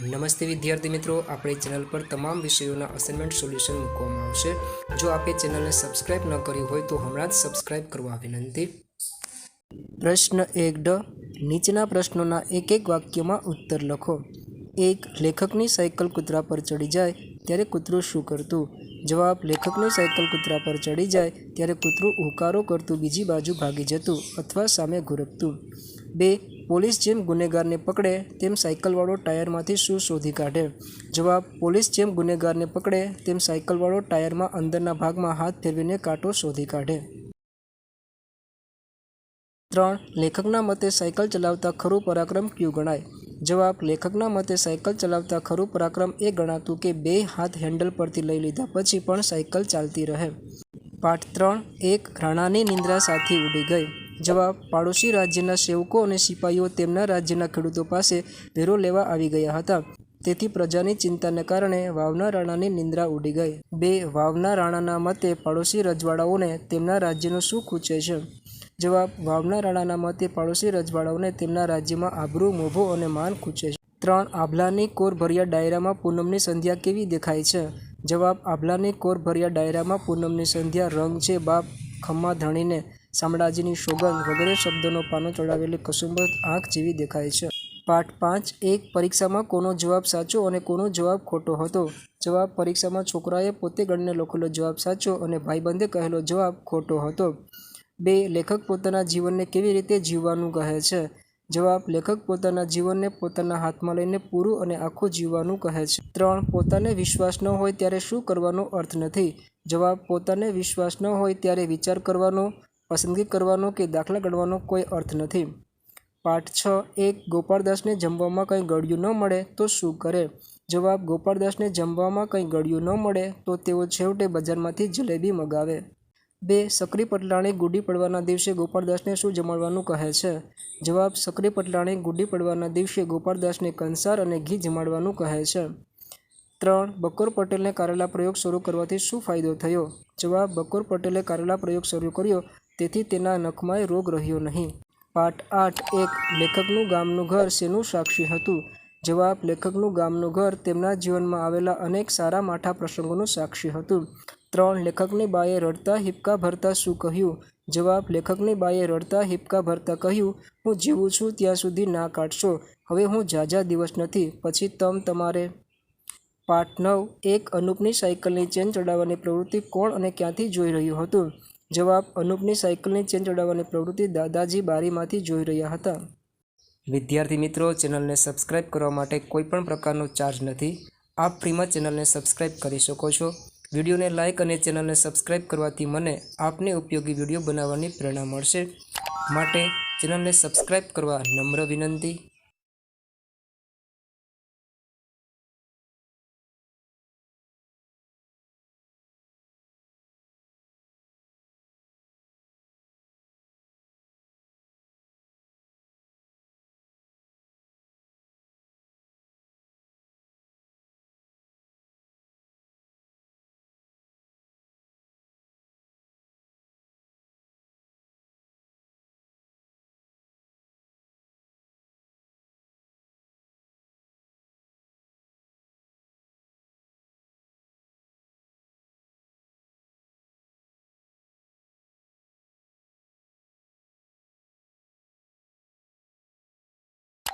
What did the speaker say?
નમસ્તે વિદ્યાર્થી મિત્રો, આપણી ચેનલ પર તમામ વિષયોના અસાઇનમેન્ટ સોલ્યુશન મૂકવામાં આવશે. જો આપે ચેનલને સબસ્ક્રાઇબ ન કરી હોય તો હમણાં જ સબસ્ક્રાઇબ કરવા વિનંતી. પ્રશ્ન એક ડ, નીચેના પ્રશ્નોના એક એક વાક્યમાં ઉત્તર લખો. એક, લેખકની સાયકલ કૂતરા પર ચડી જાય, ત્યારે કૂતરું શું કરતું? જવાબ, લેખકની સાયકલ કૂતરા પર ચડી જાય, ત્યારે કૂતરું ઉકારો કરતું, બીજી બાજુ ભાગી જતું અથવા સામે ઘુરકતું બે, પોલીસ જેમ ગુનેગારને પકડે, તેમ સાયકલવાળો ટાયરમાંથી શું શોધી કાઢે? જવાબ, પોલીસ જેમ ગુનેગારને પકડે, તેમ સાયકલવાળો ટાયરમાં અંદરના ભાગમાં હાથ ફેરવીને કાંટો શોધી કાઢે. ત્રણ, લેખકના મતે સાયકલ ચલાવતા ખરું પરાક્રમ ક્યુ ગણાય? જવાબ, લેખકના મતે સાયકલ ચલાવતા ખરું પરાક્રમ એ ગણાતું કે બે હાથ હેન્ડલ પરથી લઈ લીધા પછી પણ સાયકલ ચાલતી રહે. પાઠ ત્રણ, એક, રાણાની નિંદ્રા સાથી ઉડી ગઈ. જવાબ, પાડોશી રાજ્યના સેવકો અને સિપાહીઓ તેમના રાજ્યના ખેડૂતો પાસે વેરો લેવા આવી ગયા હતા. તેથી પ્રજાની ચિંતાને કારણે વાવના રાણાની નિંદ્રા ઉડી ગઈ. બે, વાવના રાણાના મતે પાડોશી રજવાડાઓને તેમના રાજ્યનું શું ખૂચે છે. જવાબ, વાવના રાણાના મતે પાડોશી રજવાડાઓને તેમના રાજ્યમાં આબરૂ, મોભો અને માન ખૂચે છે. ત્રણ, આભલાની કોર ભર્યા ડાયરામાં પૂનમની સંધ્યા કેવી દેખાય છે? જવાબ, આભલાની કોર ભર્યા ડાયરામાં પૂનમની સંધ્યા રંગ છે, બાપ, ખમ્મા ધણીને શામળાજીની સોગંદ વગેરે શબ્દોનો પાનો ચડાવેલી કસુંબર આંખ જેવી દેખાય છે. પાઠ પાંચ, એક, પરીક્ષામાં કોનો જવાબ સાચો અને કોનો જવાબ ખોટો હતો? જવાબ, પરીક્ષામાં છોકરાએ પોતે ગણને લખેલો જવાબ સાચો અને ભાઈબંધે કહેલો જવાબ ખોટો હતો. બે, લેખક પોતાના જીવનને કેવી રીતે જીવવાનું કહે છે? જવાબ, લેખક પોતાના જીવનને પોતાના હાથમાં લઈને પૂરું અને આખું જીવવાનું કહે છે. ત્રણ, પોતાને વિશ્વાસ ન હોય ત્યારે શું કરવાનો અર્થ નથી? જવાબ, પોતાને વિશ્વાસ ન હોય ત્યારે વિચાર કરવાનો પસંદગી કરવાનો કે દાખલા ગણવાનો કોઈ અર્થ નથી. પાઠ છ, એક, ગોપાળદાસને જમવામાં કંઈ ગળ્યું ન મળે તો શું કરે? જવાબ, ગોપાળદાસને જમવામાં કંઈ ગળ્યું ન મળે તો તેઓ છેવટે બજારમાંથી જલેબી મગાવે. બે, સક્રી પટલાણી ગુડી પડવાના દિવસે ગોપાળદાસને શું જમાડવાનું કહે છે? જવાબ, સક્રી પટલાણી ગુડી પડવાના દિવસે ગોપાળદાસને કંસાર અને ઘી જમાડવાનું કહે છે. ત્રણ, બકોર પટેલને કારેલા પ્રયોગ શરૂ કરવાથી શું ફાયદો થયો? જવાબ, બકોર પટેલે કારેલા પ્રયોગ શરૂ કર્યો તેથી તેના નખમાંય રોગ રહ્યો નહીં. પાઠ આઠ એક, લેખકનું ગામનું ઘર શેનું સાક્ષી હતું? જવાબ, લેખકનું ગામનું ઘર તેમના જીવનમાં આવેલા અનેક સારા માઠા પ્રસંગોનું સાક્ષી હતું. ત્રણ, લેખકની બાએ રડતા હિપકા ભરતા શું કહ્યું? જવાબ, લેખકની બાએ રડતા હિપકા ભરતા કહ્યું, હું જીવું છું ત્યાં સુધી ના કાઢશો. હવે હું ઝાઝા દિવસ નથી. પછી તમ તમારે. પાઠ નવ, એક, અનુપની સાયકલની ચેન ચડાવવાની પ્રવૃત્તિ કોણ અને ક્યાંથી જોઈ રહ્યું હતું? જવાબ, અનુપની સાયકલની ચેન ચડાવવાની પ્રવૃત્તિ દાદાજી બારીમાંથી જોઈ રહ્યા હતા. વિદ્યાર્થી મિત્રો, ચેનલને સબસ્ક્રાઇબ કરવા માટે કોઈપણ પ્રકારનો ચાર્જ નથી. આપ ફ્રીમાં ચેનલને સબસ્ક્રાઇબ કરી શકો છો. વિડીયોને લાઇક અને ચેનલને સબસ્ક્રાઇબ કરવાથી મને આપને ઉપયોગી વીડિયો બનાવવાની પ્રેરણા મળશે. માટે ચેનલને સબસ્ક્રાઇબ કરવા નમ્ર વિનંતી.